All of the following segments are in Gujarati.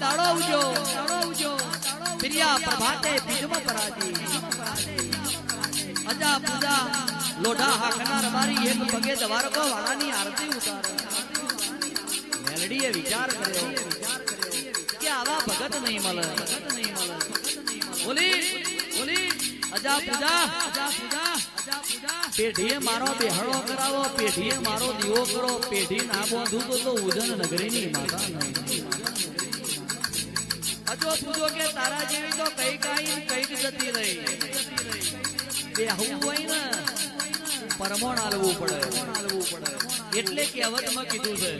દાડો પ્રિયા પ્રભાતે બીજમ પરાજી અજા પૂજા, લોઢા હાકનાર મારી એક પગે દવારકો વાળાની આરતી ઉતારે. મેલડીએ વિચાર કર્યો કે આવા ભગત નહીં મળે. બોલી બોલી, અજા પૂજા અજા પૂજા પેઢીએ મારો બેહળો કરાવો, પેઢીએ મારો દીવો કરો પેઢી ના બોંધું તો ઉજન નગરીની માતા નહીં. પૂજો કે તારા જેવી તો કઈ કઈ કંઈક જતી રહી. બેહવું હોય ને પરમોણ આલવું પડે. એટલે કહેવતમાં કીધું છે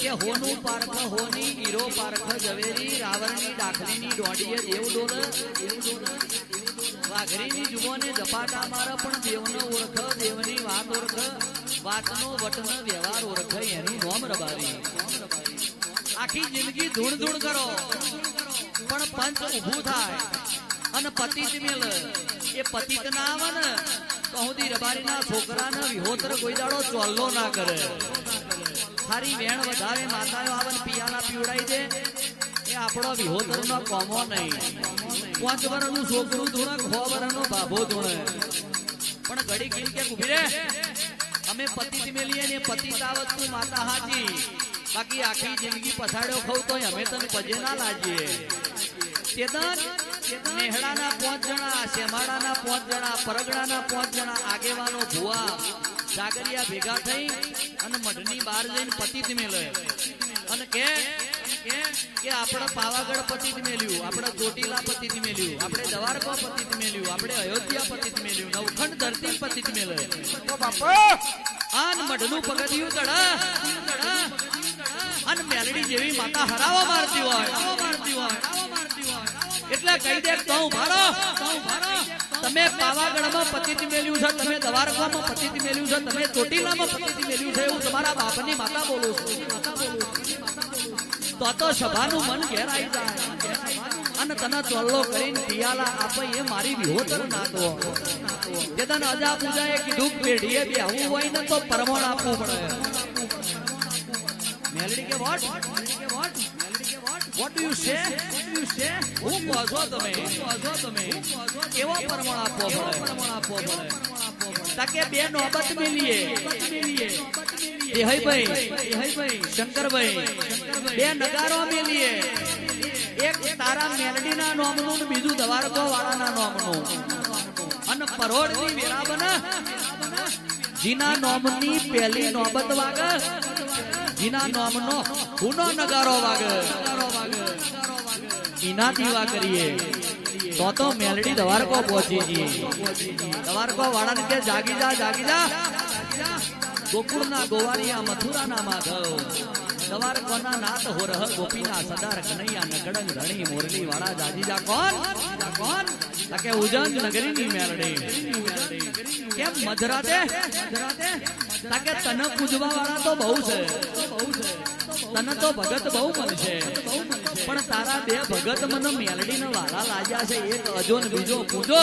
કે હોનું પારખ, હોની હીરો પારખ, ઝવેરી, રાવણની ડાકરીની દોડીએ દેવ ડોલ. વાઘરીની જુઓને ઝપાટા મારે, પણ દેવનો ઓળખ, દેવની વાત ઓળખ, વાતનો વટનો વ્યવહાર ઓળખ, એનું નોમ રબારી. આખી જિંદગી ધૂણ ધૂણ કરો. પણ પંચ ઊભું થાય. અને પતિત મેલ, એ પતિત ના આવે ને તો સુધી રબારીના છોકરાને વિહોત્ર ગોઈદાડો ચોલ્લો ના કરે. ખારી વેણ વધારે માતાઓ આવે ને પિયાલા પીવડાઈ દે. એ આપણો વિહોત્ર નો કોમો નહીં. પાંચ વર્ષનું છોકરું ધોણે, છ વર્ષનો બાબો ધોણે. પણ ઘડી ઘડી કે ઊભી રે. અમે પતિત મેલીએ ને પતિત આવત તું માતા હાજી. બાકી આખી જિંદગી પછાડ્યો ખવ તો અમે તને પજે ના લાજીએ. ચેતન નેહડાના પાંચ જણા શેમાડાના પાંચ જણા પરગડાના પાંચ જણા આગેવાનો ભુવા જાગરિયા ભેગા થઈ અને મઢની બહાર જઈને પતિત મેલે અને કે કે આપણે પાવાગઢ પતિત મેલ્યું આપણે ચોટીલા પતિત મેલ્યું આપણે દવારકો પતિત મેલ્યું આપણે અયોધ્યા પતિત મેલ્યું નવખંડ ધરતી પતિત મેલે આન મઢનું પગથિયું તડા અને મેલડી જેવી માતા હરાવા મારતી હોય મારતી હોય. એટલે કહી દે તો મારો. તમે પાવાગઢમાં પતિથી મેલ્યું છે, તમે દવારકામાં પતિથી મેલ્યું છે, તમે ચોટીલામાં પતિથી મેલ્યું છે, એવું તમારા બાપની માતા બોલું છું. તો તો સભાનું મન ઘેરાઈ જાય. અને તને ચોલ્લો કરીને પિયાલા આપે એ મારી વિહોતર નાતો. જે તને અજા પૂજાએ કીધું કે પેઢીએ બેહવું હોય ને તો પરમણ આપવું પડે. મેલડી કે vote vote? Do you say હું છો તમે છો તમે કેવો પ્રમાણ આપવો પડે પ્રમાણ આપવો પડે? તાકે બે નોબત મેલીએ. દેહઈભાઈ દેહઈભાઈ શંકરભાઈ, બે નગારો મેલીએ. એક તારા મેલડીના નોમનું બીજું દવારકો વાળાના નોમનું. અને પરોળની વેરાબન જીના નોમની પહેલી નોબત વાગે. જીના નામનો હુનો નગારો વાગે. ઈના દીવા કરીએ. તો તો મેલડી દવારકો પહોંચી જઈએ દવારકો વાળાને કે, જાગી જા જાગી જા. ગોકુળના ગોવાળિયા મથુરાના માધવ. દ્વારકોના નાથ હોરહ ગોપીના સદાર કનૈયા નગડંગ ધણી, મોરલી, વાળા, જાજીજા, કોણ? કોણ? તાકે ઉજન નગરીની મેલડી કેમ મધરાતે? તાકે તને પૂજવા વાળા તો બહુ છે. તને તો ભગત બહુ મળશે પણ તારા બે ભગત મને મેલડીને વાળા લાગ્યા છે. એક અજો ને બીજો પૂજો.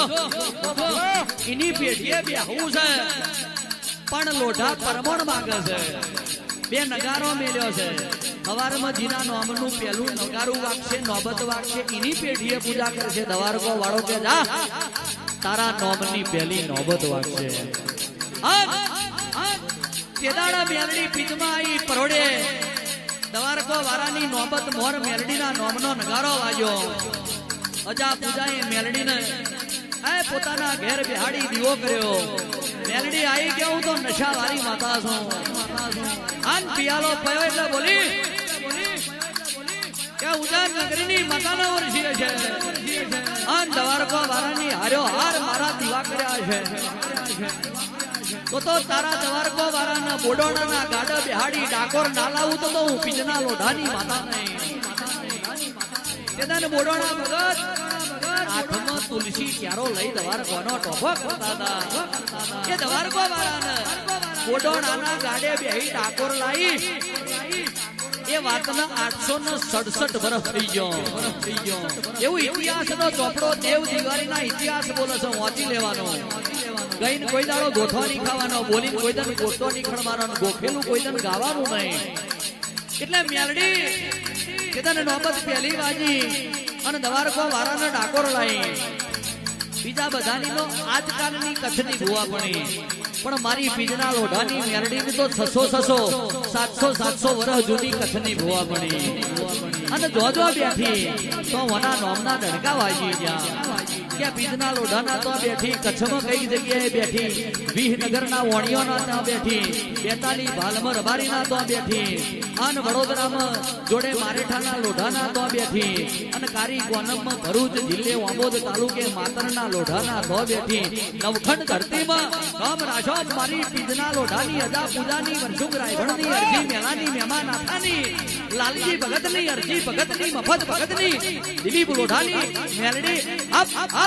એની પેઢીએ બેહવું છે. પણ લોઢા પરમણ માંગે છે. બે નગારો મેલ્યો છે. સવારમાં જીના નોમનું પહેલું નગારું વાગશે, નોબત વાગશે એની પેઢીએ પૂજા કરશે. દવારકો વાળો કે, જા, તારા નોમની પહેલી નોબત વાગશે. કેદાડા મેલડી પીચમાં આવી પરોડે. દવારકો વાળાની નોબત મોર મેલડીના નોમનો નગારો વાગ્યો. અજા પૂજાએ એ પોતાના ઘેર બિહાડી દીવો કર્યો. મેલડી આવી કે હું તો નશા વાળી માતા છું. આન પિયાલો પયો એટલે બોલી, કે ઉજાન નગરીની માતાનો વર્ષી છે. આન દવારકો વાળાની હાર્યો હાર મારા દીવા કર્યા છે. તો તો તારા દવારકો વાળાના બોડોણાના ગાડા બિહાડી ડાકોર ના લાવું તો હું પીજના લોઢાની માતા નહીં. કેદાને બોડોણા ભગત તુલસી ક્યારો લઈ દવારકોનો ટોફો કરતા હતા. એ દવારકો વાળાને? નાના ગાડે બેહી ડાકોર લાઈ એ વાતના આઠસો ને સડસઠ વર્ષ થઈ ગયો. થઈ ગયો એવું ઇતિહાસ નો ચોપડો દેવ દિવાળી ઇતિહાસ બોલે છે, વાંચી લેવાનો. ગઈને કોઈ દાડો ગોઠવા નહીં ખાવાનો બોલી કોઈ દાડો ગોઠવો નહીં ખણવાનો ગોખેલું કોઈ દાડો ગાવાનું નહીં. એટલે મેલડી કે તને નોબત પહેલી વાજી અને દવારકો વારાને ડાકોર લાઈ બીજા બધાની તો આજકાલની કચ્છની ભૂવા પડી. પણ મારી બીજના લોઢાની મેરડીની તો છસો છસો, સાતસો સાતસો વર્ષ જૂની કચ્છની ભૂવા પડી. અને જોજો બેઠી, તો વના નોમના ડણકા વાગી ગયા. કે બીજના લોઢાના તો બેઠી, કચ્છમાં કઈ જગ્યાએ બેઠી, વિહનગરના વણિયોના ત્યાં બેઠી, બેતાલી ભાલમર રબારીના તો બેઠી અને વડોદરામાં જોડે મારેઠાના લોઢાના તો બેઠી, અને કારી કોનમમાં ભરૂચ જિલ્લે વાંબોદ તાલુકે માતરના લોઢાના તો બેઠી. નવખંડ ધરતીમાં રામ રાશો મારી પીજના લોઢાની અદા પૂજાની વર્ષુક રાયભણની અરજી, મેલાની મહેમાન આથાની લાલજી ભગતની અરજી, ભગતની મફત ભગતની, દિલીપ લોઢાની મેલડી અપ અપ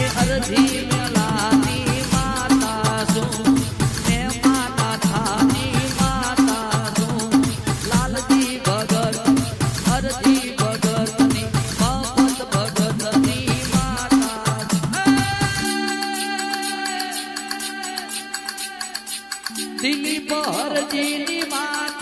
એ અરજી મેલાની માતા શું ને માતા. થાની માતા